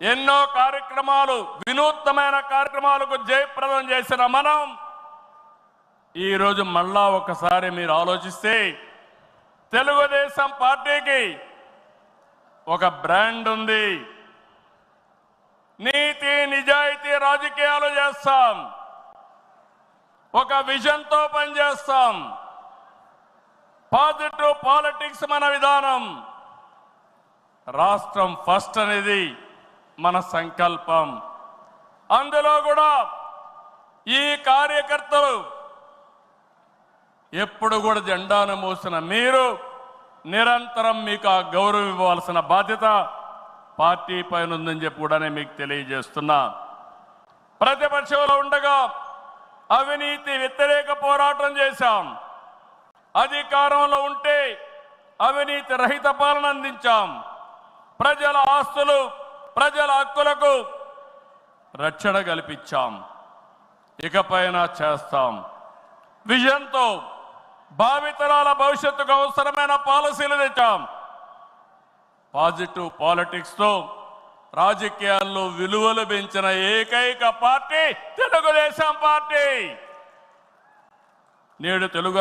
ఎన్నో కార్యక్రమాలు వినూత్నమైన కార్యక్రమాలకు జయప్రదం చేసిన మనం ఈరోజు మళ్ళా ఒకసారి మీరు ఆలోచిస్తే తెలుగుదేశం పార్టీకి ఒక బ్రాండ్ ఉంది. నీతి నిజాయితీ రాజకీయాలు చేస్తాం. ఒక విజన్తో పనిచేస్తాం. పాజిటివ్ పాలిటిక్స్ మన విధానం. రాష్ట్రం ఫస్ట్ అనేది మన సంకల్పం. అందులో కూడా ఈ కార్యకర్తలు ఎప్పుడు కూడా జెండాను మోసిన మీరు నిరంతరం మీకు ఆ గౌరవం ఇవ్వాల్సిన బాధ్యత పార్టీ పైన ఉందని చెప్పి కూడా నేను మీకు తెలియజేస్తున్నా. ప్రతిపక్షంలో ఉండగా అవినీతి వ్యతిరేక పోరాటం చేశాం. అధికారంలో ఉంటే అవినీతి రహిత పాలన అందించాం. ప్రజల ఆస్తులు ప్రజల హక్కులకు రక్షణ కల్పించాం. ఇకపైన చేస్తాం. విజన్తో భావితరాల భవిష్యత్తుకు అవసరమైన పాలసీలు తెచ్చాం. పాజిటివ్ పాలిటిక్స్తో రాజకీయాల్లో విలువలు పెంచిన ఏకైక పార్టీ తెలుగుదేశం పార్టీ. నేడు తెలుగు